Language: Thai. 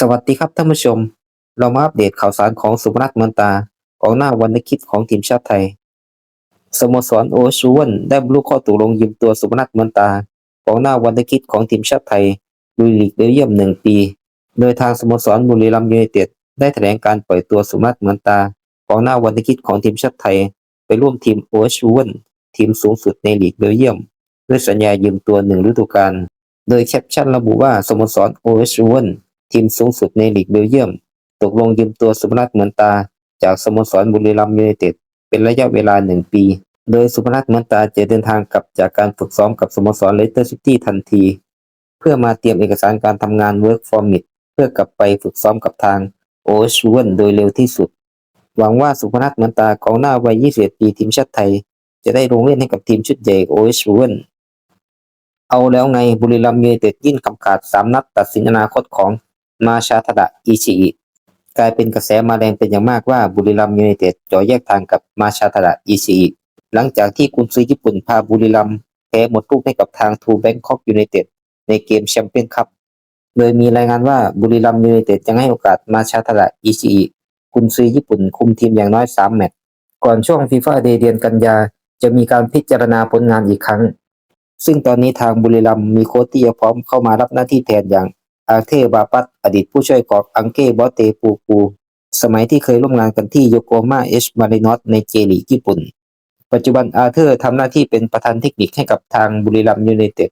สวัสดีครับท่านผู้ชม เรามาอัปเดตข่าวสารของสุพนัทเมือนตากองหน้าวันนคิดของทีมชาติไทย สโมสรโอชูวันได้บรรลุข้อตกลงยืมตัวสุพนัทเมือนตากองหน้าวันนคิดของทีมชาติไทยลุยลีกเบลเยียมหนึ่งปี โดยทางสโมสรบุรีรัมย์ยูไนเต็ดได้แถลงการปล่อยตัวสุพนัทเมือนตากองหน้าวันนคิดของทีมชาติไทย ไปร่วมทีมโอชูวันทีมสูงสุดในลีกเบลเยียมด้วยสัญญายืมตัวหนึ่งฤดูกาลโดยแคปชั่นระบุว่าสโมสรโอเอชวัน ทีมสูงสุดในลีกเบลเยียม ตกลงยืมตัวสุพนัทเหมือนตา จากสโมสรบุรีรัมย์ยูไนเต็ดเป็นระยะเวลาหนึ่งปี โดยสุพนัทเหมือนตาจะเดินทางกลับจากการฝึกซ้อมกับสโมสรเลสเตอร์ซิตี้ทันที เพื่อมาเตรียมเอกสารการทำงาน Work Permit เพื่อกลับไปฝึกซ้อมกับทางโอชวนโดยเร็วที่สุด หวังว่าสุพนัทเหมือนตากองหน้าวัย 21 ปีทีมชาติไทย จะได้ลงเล่นให้กับทีมชุดใหญ่โอชวนเอาแล้วไงบุรีรัมย์ยูไนเต็ดยื่นคำขาดสามนัดตัดสินอนาคตของ มาชาทดะอิชิอิกลายเป็นกระแสมาแรงเป็นอย่างมากว่าบุรีรัมยูไนเต็ดจ่อแยกทางกับมาชาทดะอิชิอิหลังจากที่กุนซือญี่ปุ่นพาบุรีรัมแพ้หมดลูกให้กับทางทูแบงคอกยูไนเต็ดในเกมแชมเปี้ยนคัพโดยมีรายงานว่าบุรีรัมยูไนเต็ดยังให้โอกาสมาชาทดะอิชิอิกุนซือญี่ปุ่นคุมทีมอย่างน้อยสามแมตช์ก่อนช่วงฟีฟ่าเดเดือนกันยาจะมีการพิจารณาผลงานอีกครั้ง ซึ่งตอนนี้ทางบุรีรัมมีโค้ชที่จะพร้อมเข้ามารับหน้าที่แทนอย่าง อาเทบาปัตอดีตผู้ช่วยกอบอังเก้บอสเตปูปู สมัยที่เคยร่วมงานกันที่โยโกมาเอชมารินอตในเจลีญี่ปุ่น ปัจจุบันอาเธอร์ทำหน้าที่เป็นประธานเทคนิคให้กับทางบุรีรัมย์ยูไนเต็ด